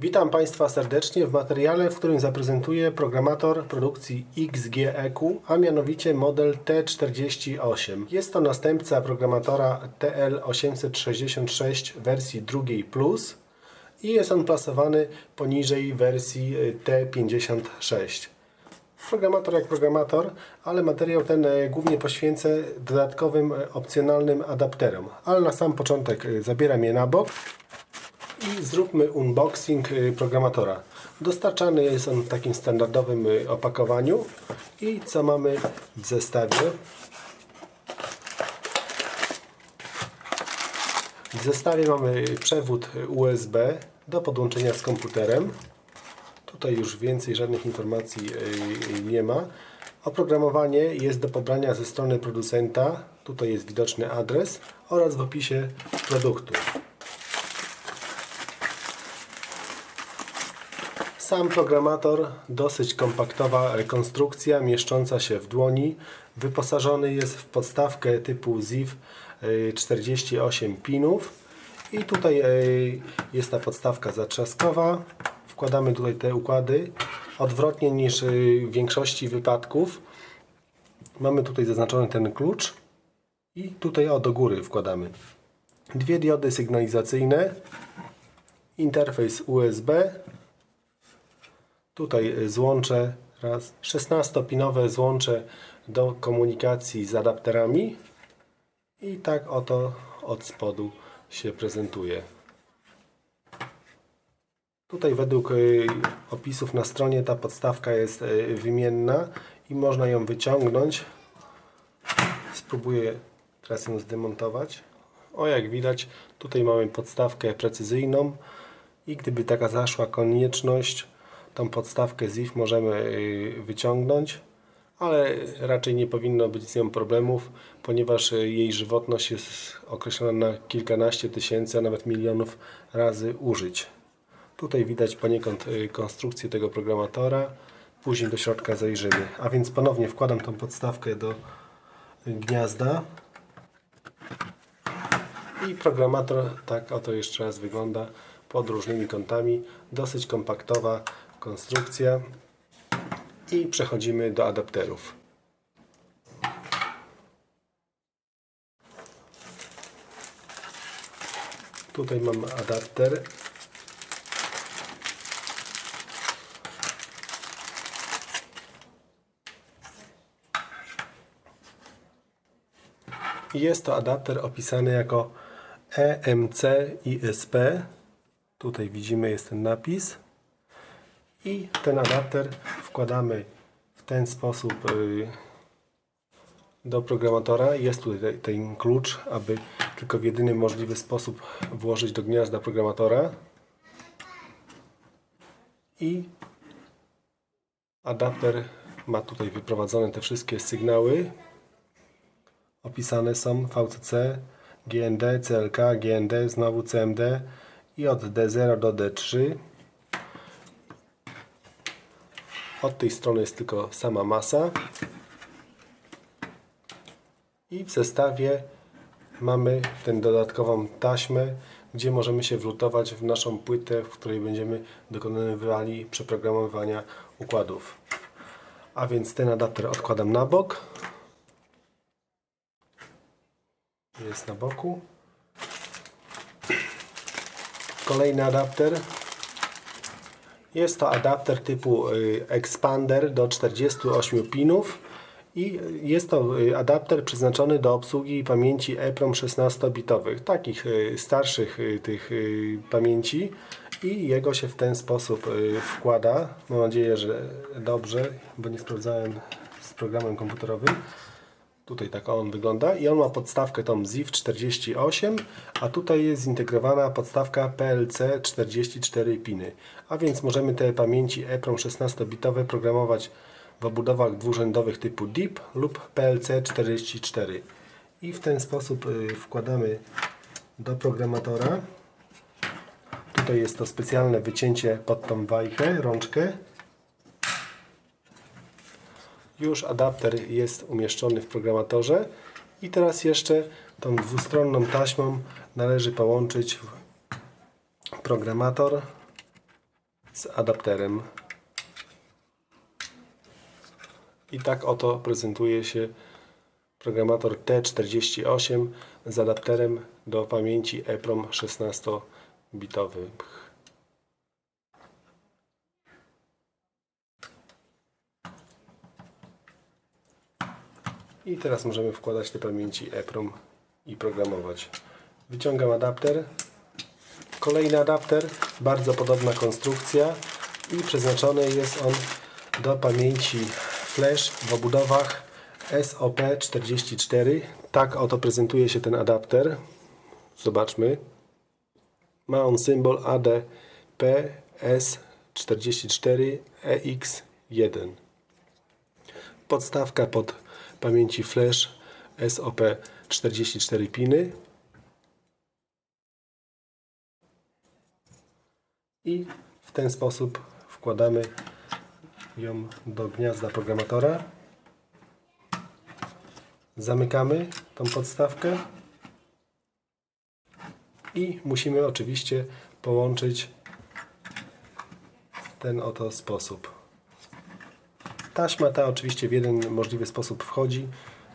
Witam Państwa serdecznie w materiale, w którym zaprezentuję programator produkcji XGEQ, a mianowicie model T48. Jest to następca programatora TL866 wersji drugiej Plus i jest on plasowany poniżej wersji y, T56. Programator jak programator, ale materiał ten e, głównie poświęcę dodatkowym e, opcjonalnym adapterom. Ale na sam początek zabieram je na bok i zróbmy unboxing y, programatora. Dostarczany jest on w takim standardowym y, opakowaniu. I co mamy w zestawie? W zestawie mamy przewód USB do podłączenia z komputerem. Tutaj już więcej żadnych informacji y, nie ma. Oprogramowanie jest do pobrania ze strony producenta. Tutaj jest widoczny adres oraz w opisie produktu. Sam programator, dosyć kompaktowa konstrukcja, mieszcząca się w dłoni. Wyposażony jest w podstawkę typu ZIF y, 48 pinów. I tutaj y, jest ta podstawka zatrzaskowa. Wkładamy tutaj te układy. Odwrotnie niż y, w większości wypadków. Mamy tutaj zaznaczony ten klucz. I tutaj o do góry wkładamy. Dwie diody sygnalizacyjne. Interfejs USB Tutaj y, złącze raz 16-pinowe złącze do komunikacji z adapterami i tak oto od spodu się prezentuje. Tutaj według y, opisów na stronie ta podstawka jest y, wymienna i można ją wyciągnąć. Spróbuję teraz ją zdemontować. O jak widać tutaj mamy podstawkę precyzyjną i gdyby taka zaszła konieczność tą podstawkę ZIF możemy y, wyciągnąć, ale raczej nie powinno być z nią problemów, ponieważ y, jej żywotność jest określona na kilkanaście tysięcy, a nawet milionów razy użyć. Tutaj widać poniekąd y, konstrukcję tego programatora, później do środka zajrzymy. A więc ponownie wkładam tą podstawkę do gniazda i programator tak oto jeszcze raz wygląda pod różnymi kątami. Dosyć kompaktowa konstrukcja. I przechodzimy do adapterów. Tutaj mam adapter. Jest to adapter opisany jako EMC ISP. Tutaj widzimy jest ten napis. I ten adapter wkładamy w ten sposób y, do programatora. Jest tutaj ten klucz, aby tylko w jedyny możliwy sposób włożyć do gniazda programatora. I adapter ma tutaj wyprowadzone te wszystkie sygnały. Opisane są VCC, GND, CLK, GND, znowu CMD i od D0 do D3. Od tej strony jest tylko sama masa. I w zestawie mamy tę dodatkową taśmę, gdzie możemy się wlutować w naszą płytę, w której będziemy dokonywali przeprogramowania układów. A więc ten adapter odkładam na bok. Jest na boku. Kolejny adapter jest to adapter typu y, Expander do 48 pinów i jest to y, adapter przeznaczony do obsługi pamięci EEPROM 16-bitowych, takich y, starszych tych pamięci i jego się w ten sposób wkłada. Mam nadzieję, że dobrze, bo nie sprawdzałem z programem komputerowym. Tutaj tak on wygląda i on ma podstawkę tą ZIF 48, a tutaj jest zintegrowana podstawka PLC 44 piny. A więc możemy te pamięci EEPROM 16-bitowe programować w obudowach dwurzędowych typu DIP lub PLC 44. I w ten sposób y, wkładamy do programatora. Tutaj jest to specjalne wycięcie pod tą wajchę, rączkę. Już adapter jest umieszczony w programatorze i teraz jeszcze tą dwustronną taśmą należy połączyć programator z adapterem. I tak oto prezentuje się programator T48 z adapterem do pamięci EEPROM 16-bitowy. I teraz możemy wkładać te pamięci EEPROM i programować. Wyciągam adapter. Kolejny adapter, bardzo podobna konstrukcja i przeznaczony jest on do pamięci flash w obudowach SOP44. Tak oto prezentuje się ten adapter. Zobaczmy. Ma on symbol ADP-S44EX1. Podstawka pod pamięci flash SOP44 piny. I w ten sposób wkładamy ją do gniazda programatora. Zamykamy tą podstawkę i musimy oczywiście połączyć w ten oto sposób. Taśma ta oczywiście w jeden możliwy sposób wchodzi,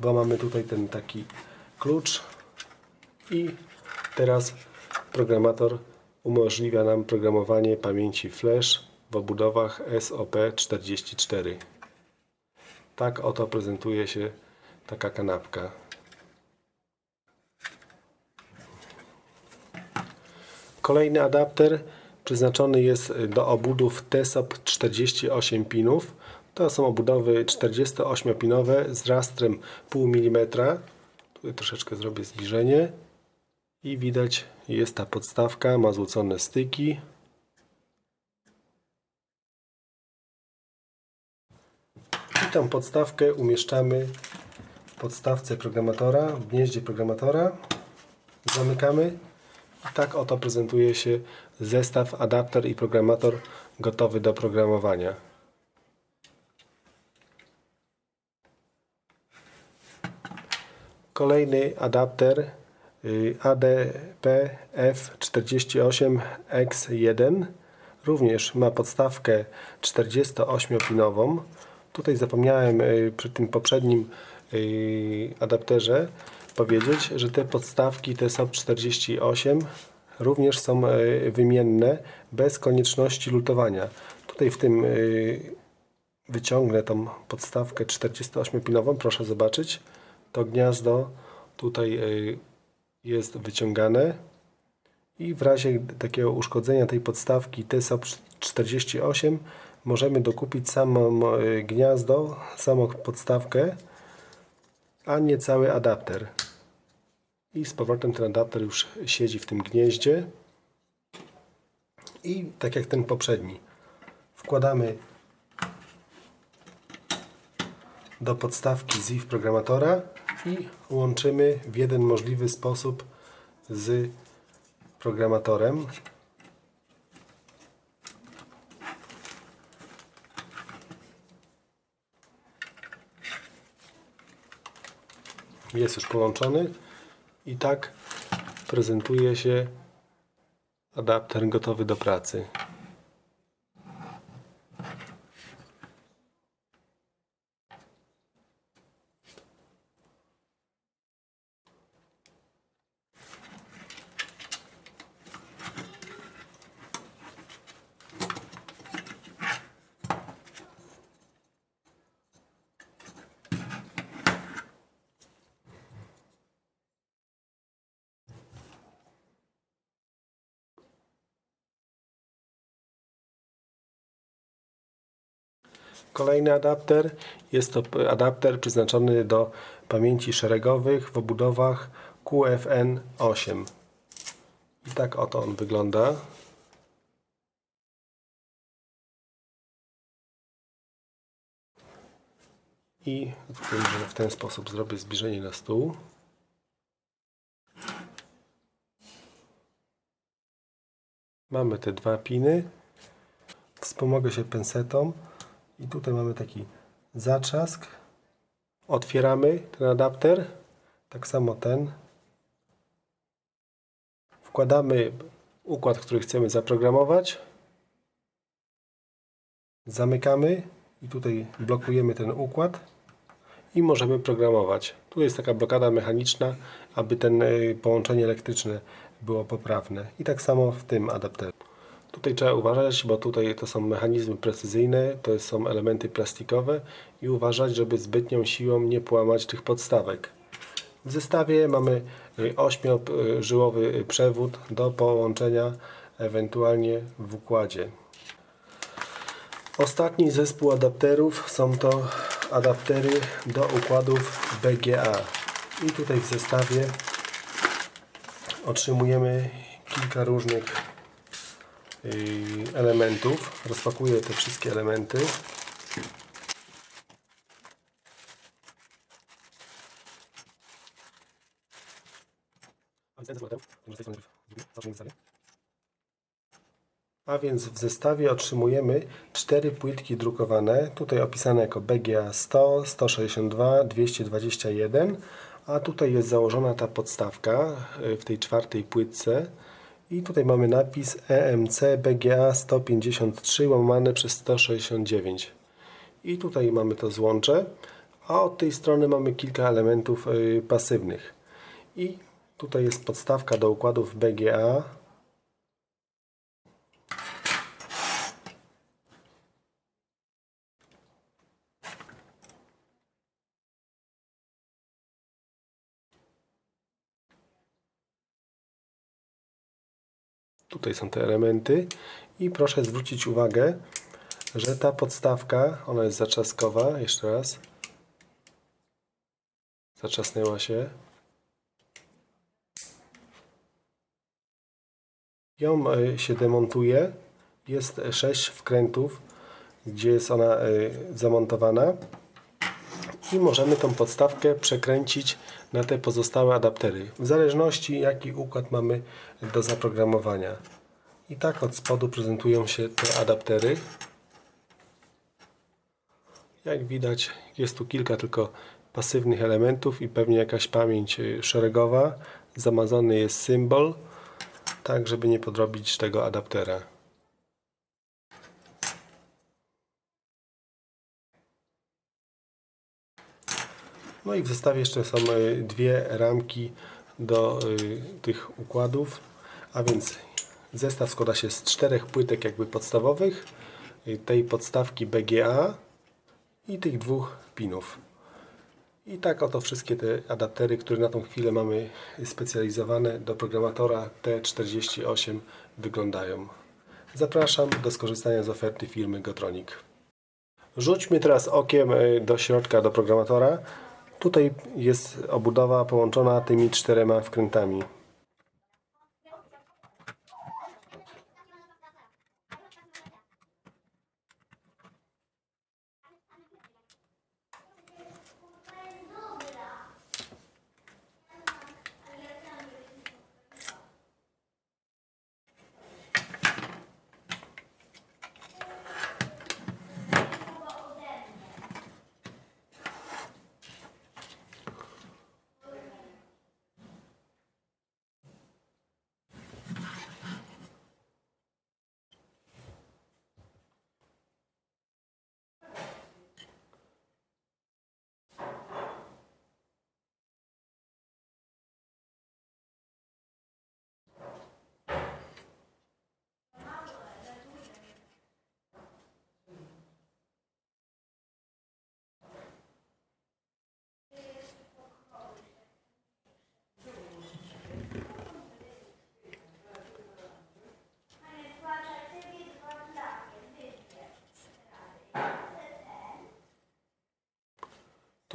bo mamy tutaj ten taki klucz i teraz programator umożliwia nam programowanie pamięci flash w obudowach SOP44. Tak oto prezentuje się taka kanapka. Kolejny adapter przeznaczony jest do obudów TESOP 48 pinów. To są obudowy 48-pinowe z rastrem 0,5 mm. Tutaj troszeczkę zrobię zbliżenie. I widać jest ta podstawka, ma złocone styki. I tą podstawkę umieszczamy w podstawce programatora, w gnieździe programatora. Zamykamy. I tak oto prezentuje się zestaw, adapter i programator gotowy do programowania. Kolejny adapter y, ADP-F48X1 również ma podstawkę 48-pinową. Tutaj zapomniałem y, przy tym poprzednim y, adapterze powiedzieć, że te podstawki TSOP 48 również są wymienne bez konieczności lutowania. Tutaj w tym wyciągnę tą podstawkę 48-pinową, proszę zobaczyć. To gniazdo tutaj jest wyciągane i w razie takiego uszkodzenia tej podstawki TSOP 48 możemy dokupić samo gniazdo, samą podstawkę, a nie cały adapter. I z powrotem ten adapter już siedzi w tym gnieździe. I tak jak ten poprzedni, wkładamy do podstawki ZIF programatora i łączymy w jeden możliwy sposób z programatorem. Jest już połączony i tak prezentuje się adapter gotowy do pracy. Kolejny adapter jest to adapter przeznaczony do pamięci szeregowych w obudowach QFN8. I tak oto on wygląda. I w ten sposób zrobię zbliżenie na stół. Mamy te dwa piny. Wspomogę się pensetą. I tutaj mamy taki zatrzask. Otwieramy ten adapter. Tak samo ten. Wkładamy układ, który chcemy zaprogramować. Zamykamy i tutaj blokujemy ten układ i możemy programować. Tu jest taka blokada mechaniczna, aby ten y, połączenie elektryczne było poprawne. I tak samo w tym adapterze. Tutaj trzeba uważać, bo tutaj to są mechanizmy precyzyjne, to są elementy plastikowe i uważać, żeby zbytnią siłą nie połamać tych podstawek. W zestawie mamy 8-żyłowy przewód do połączenia ewentualnie w układzie. Ostatni zespół adapterów są to adaptery do układów BGA. I tutaj w zestawie otrzymujemy kilka różnych elementów. Rozpakuję te wszystkie elementy. A więc w zestawie otrzymujemy cztery płytki drukowane, tutaj opisane jako BGA 100, 162, 221, a tutaj jest założona ta podstawka y, w tej czwartej płytce i tutaj mamy napis EMC BGA 153 łamane przez 169 i tutaj mamy to złącze, a od tej strony mamy kilka elementów y, pasywnych. I tutaj jest podstawka do układów BGA Tutaj są te elementy i proszę zwrócić uwagę, że ta podstawka, ona jest zaczaskowa, jeszcze raz. Zaczasnęła się. Ją e, się demontuje. Jest 6 wkrętów, gdzie jest ona e, zamontowana. I możemy tą podstawkę przekręcić na te pozostałe adaptery. W zależności jaki układ mamy do zaprogramowania. I tak od spodu prezentują się te adaptery. Jak widać jest tu kilka tylko pasywnych elementów i pewnie jakaś pamięć y, szeregowa. Zamazany jest symbol, tak żeby nie podrobić tego adaptera. No i w zestawie jeszcze są y, dwie ramki do y, tych układów, a więc zestaw składa się z czterech płytek jakby podstawowych, y, tej podstawki BGA i tych dwóch pinów. I tak oto wszystkie te adaptery, które na tą chwilę mamy specjalizowane do programatora T48 wyglądają. Zapraszam do skorzystania z oferty firmy Gotronic. Rzućmy teraz okiem y, do środka, do programatora. Tutaj jest obudowa połączona tymi czterema wkrętami.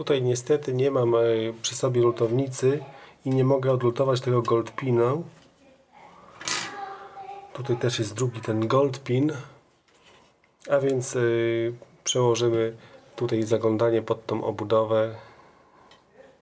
Tutaj niestety nie mam e, przy sobie lutownicy i nie mogę odlutować tego gold pinu. Tutaj też jest drugi ten gold pin. A więc e, przełożymy tutaj zaglądanie pod tą obudowę